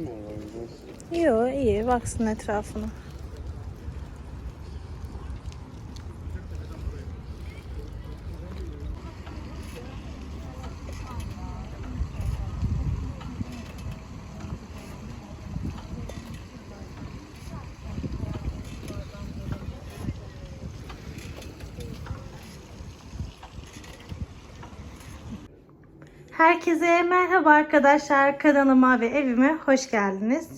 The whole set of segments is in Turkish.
mi arabayı? Yok iyi baksın etrafına. Herkese merhaba arkadaşlar. Kanalıma ve evime hoş geldiniz.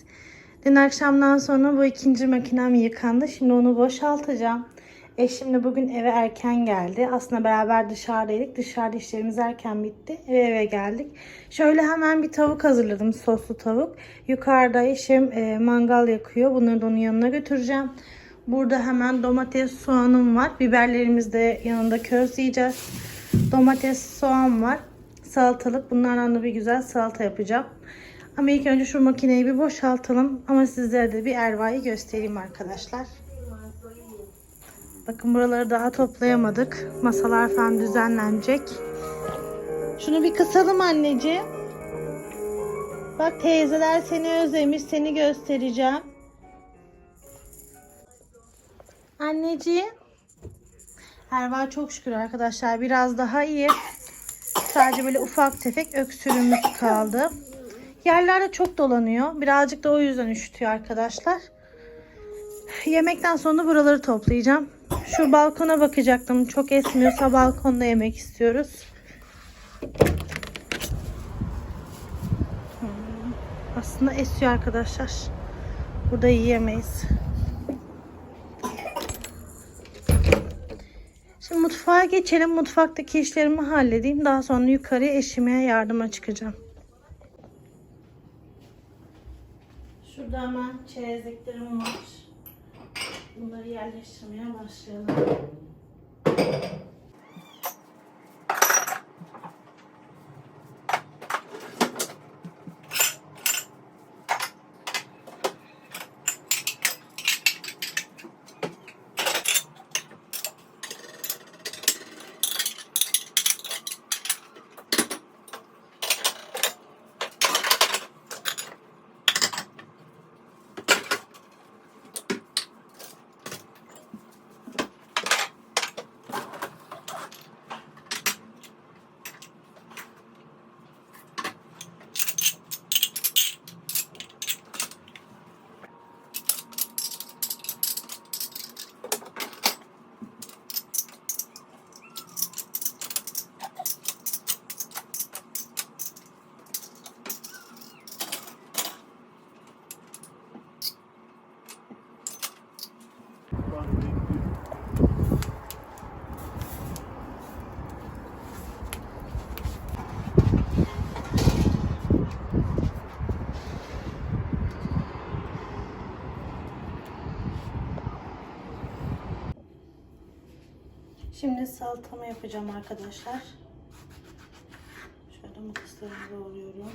Dün akşamdan sonra bu ikinci makinem yıkandı. Şimdi onu boşaltacağım. Eşim de bugün eve erken geldi. Aslında beraber dışarıdaydık. Dışarıda işlerimiz erken bitti. Eve eve geldik. Şöyle hemen bir tavuk hazırladım. Soslu tavuk. Yukarıda eşim e, mangal yakıyor. Bunları da onun yanına götüreceğim. Burada hemen domates, soğanım var. Biberlerimizi de yanında közleyeceğiz. Domates, soğan var. Salatalık. Bunlardan da bir güzel salata yapacağım. Ama ilk önce şu makineyi bir boşaltalım. Ama sizlere de bir ervayı göstereyim arkadaşlar. Bakın buraları daha toplayamadık. Masalar falan düzenlenecek. Şunu bir kısalım anneciğim. Bak teyzeler seni özlemiş. Seni göstereceğim. Anneciğim. Erva çok şükür arkadaşlar. Biraz daha iyi. Sadece böyle ufak tefek öksürüğümüz kaldı. Yerlerde çok dolanıyor. Birazcık da o yüzden üşütüyor arkadaşlar. Yemekten sonra buraları toplayacağım. Şu balkona bakacaktım. Çok esmiyorsa balkonda yemek istiyoruz. Hmm, Aslında esiyor arkadaşlar. Burada yiyemeyiz. Şimdi mutfağa geçelim. Mutfaktaki işlerimi halledeyim. Daha sonra yukarıya eşime yardıma çıkacağım. Şurada hemen çerezliklerim var. Bunları yerleştirmeye başlayalım. Şimdi salatamı yapacağım arkadaşlar. Şöyle domateslerimi doğruyorum.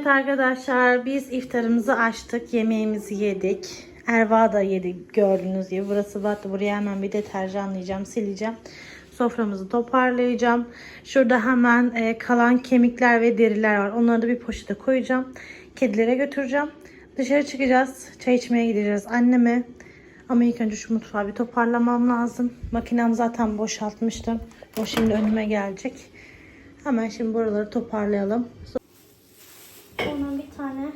Evet arkadaşlar biz iftarımızı açtık. Yemeğimizi yedik. Erva da yedik gördüğünüz gibi. Burası battı. Buraya hemen bir deterjanlayacağım, sileceğim. Soframızı toparlayacağım. Şurada hemen e, kalan kemikler ve deriler var. Onları da bir poşete koyacağım. Kedilere götüreceğim. Dışarı çıkacağız. Çay içmeye gideceğiz anneme. Ama ilk önce şu mutfağı bir toparlamam lazım. Makinem zaten boşaltmıştım. O şimdi önüme gelecek. Hemen şimdi buraları toparlayalım. Ona bir tane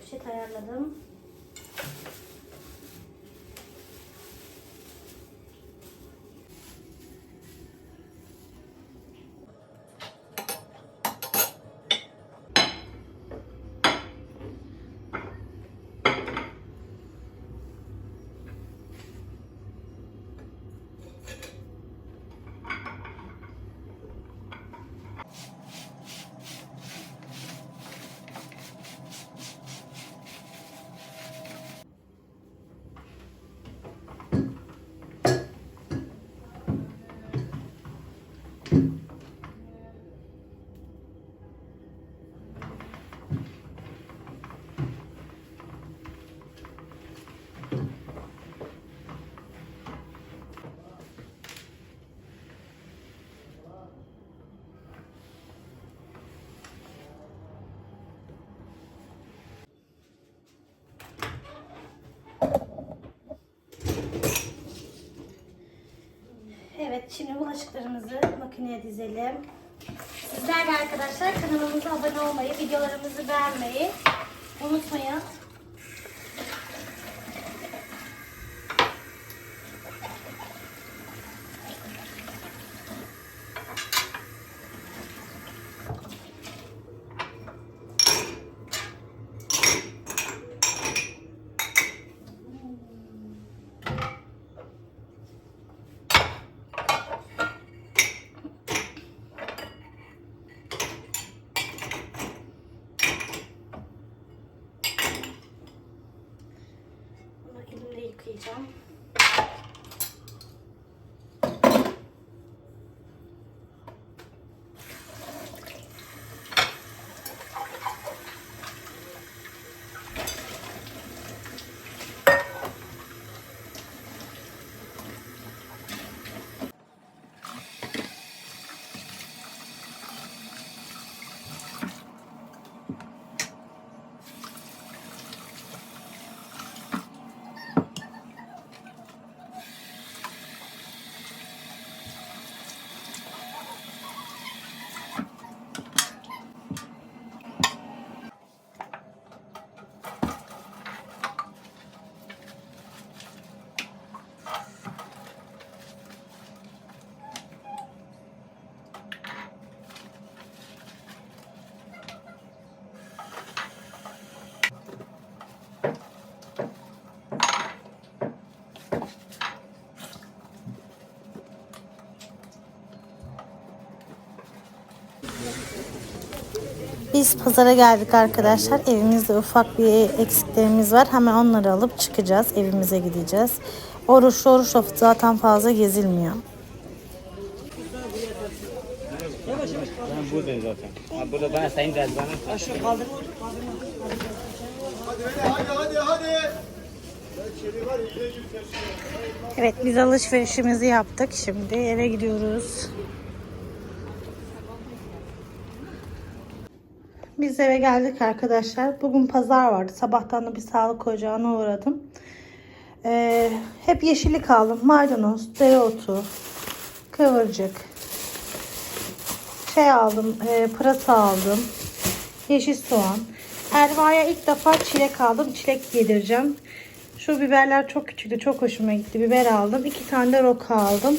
poşet ayarladım. Evet, şimdi bulaşıklarımızı makineye dizelim. Sizler de arkadaşlar kanalımıza abone olmayı, videolarımızı beğenmeyi unutmayın. 그쵸? Biz pazara geldik arkadaşlar. Evimizde ufak bir eksiklerimiz var. Hemen onları alıp çıkacağız. Evimize gideceğiz. Oruçlu oruçlu zaten fazla gezilmiyor. Ben buradayım zaten. Ha, burada bana sayın geldi bana. Evet biz alışverişimizi yaptık. Şimdi eve gidiyoruz. Biz eve geldik arkadaşlar. Bugün pazar vardı. Sabahtan da bir sağlık ocağına uğradım. Ee, hep yeşillik aldım. Maydanoz, dereotu, kıvırcık. Şey aldım, e, pırasa aldım. Yeşil soğan. Erva'ya ilk defa çilek aldım. Çilek yedireceğim. Şu biberler çok küçüktü. Çok hoşuma gitti. Biber aldım. İki tane de roka aldım.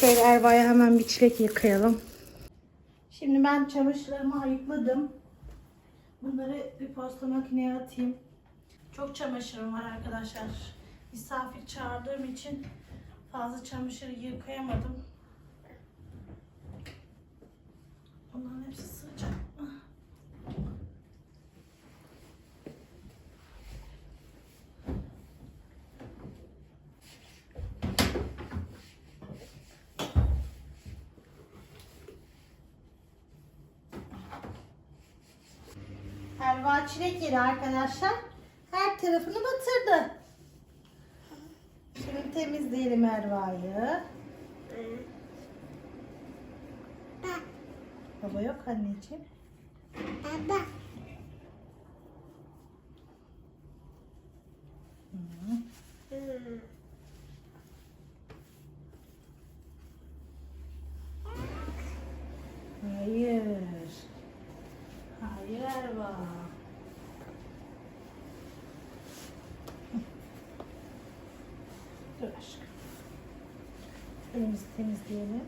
Şöyle Erva'ya hemen bir çilek yıkayalım. Şimdi ben çamaşırlarımı ayıkladım. Bunları bir posta makineye atayım. Çok çamaşırım var arkadaşlar. Misafir çağırdığım için fazla çamaşır yıkayamadım. Bunların hepsi sığacak. Erva çilek yedi arkadaşlar. Her tarafını batırdı. Şimdi temizleyelim Erva'yı. Baba yok anneciğim. Hayır. Aşkım. Elimizi temizleyelim.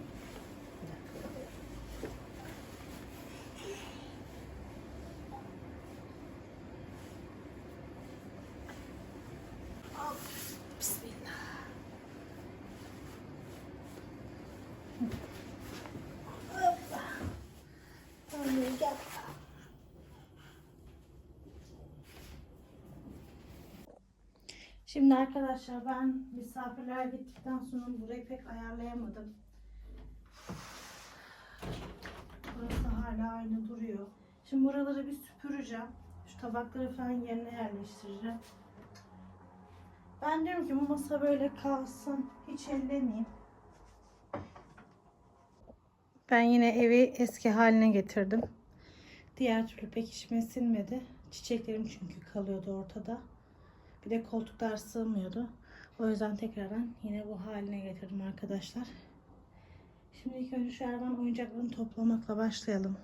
Şimdi arkadaşlar ben misafirler gittikten sonra burayı pek ayarlayamadım. Burası hala aynı duruyor. Şimdi buraları bir süpüreceğim. Şu tabakları falan yerine yerleştireceğim. Ben diyorum ki bu masa böyle kalsın. Hiç ellemeyeyim. Ben yine evi eski haline getirdim. Diğer türlü pek içime sinmedi. Çiçeklerim çünkü kalıyordu ortada. Bir de koltuklar sığmıyordu. O yüzden tekrardan yine bu haline getirdim arkadaşlar. Şimdi ilk önce şu Ervan oyuncaklarını toplamakla başlayalım.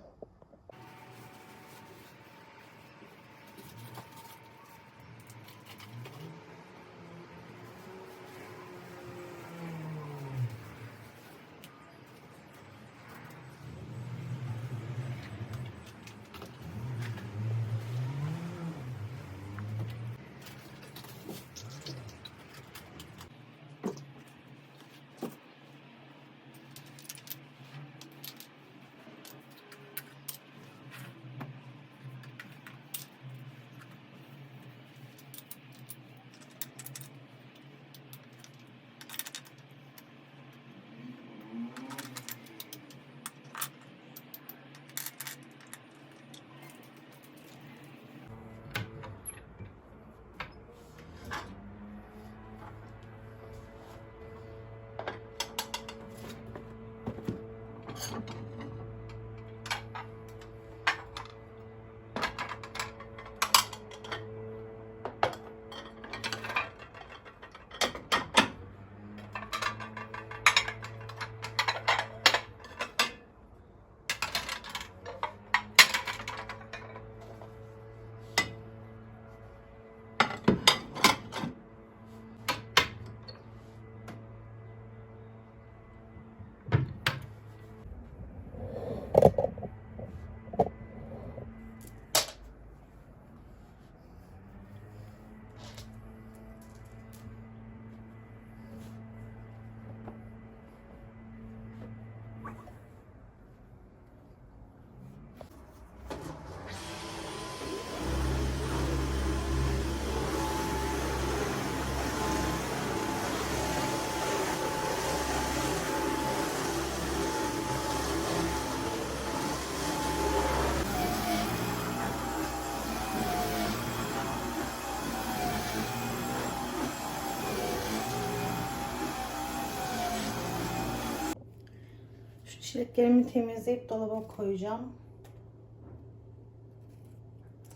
Çileklerimi temizleyip dolaba koyacağım.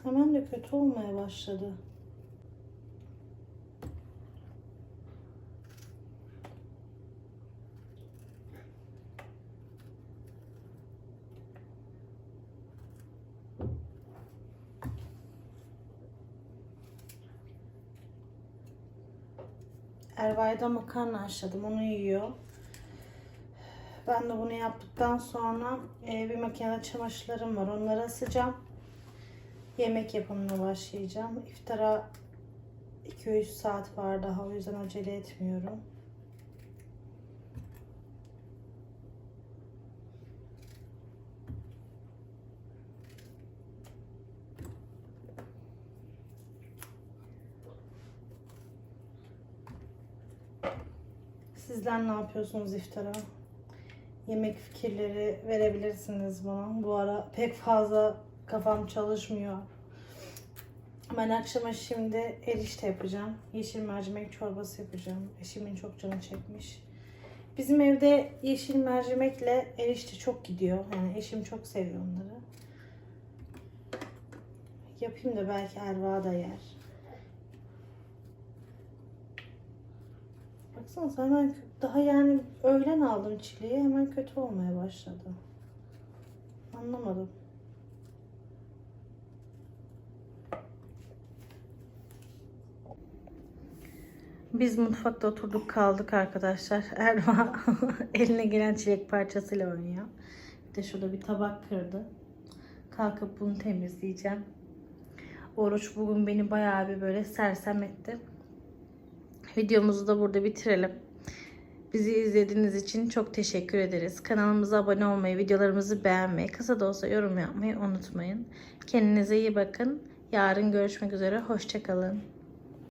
Hemen de kötü olmaya başladı. Erva'ya makarna haşladım. Onu yiyor. Ben de bunu yaptıktan sonra e, bir makinede çamaşırlarım var. Onları asacağım. Yemek yapımına başlayacağım. İftara 2-3 saat var daha. O yüzden acele etmiyorum. Sizler ne yapıyorsunuz iftara? Yemek fikirleri verebilirsiniz bana. Bu ara pek fazla kafam çalışmıyor. Ben akşama şimdi erişte yapacağım. Yeşil mercimek çorbası yapacağım. Eşimin çok canı çekmiş. Bizim evde yeşil mercimekle erişte çok gidiyor. Yani eşim çok seviyor onları. yapayım da belki Erva da yer. Baksanıza hemen daha yani öğlen aldım çileği hemen kötü olmaya başladı. Anlamadım. Biz mutfakta oturduk kaldık arkadaşlar. Erva eline gelen çilek parçasıyla oynuyor. Bir de şurada bir tabak kırdı. Kalkıp bunu temizleyeceğim. Oruç bugün beni bayağı bir böyle sersem etti. Videomuzu da burada bitirelim. Bizi izlediğiniz için çok teşekkür ederiz. Kanalımıza abone olmayı, videolarımızı beğenmeyi, kısa da olsa yorum yapmayı unutmayın. Kendinize iyi bakın. Yarın görüşmek üzere. Hoşçakalın.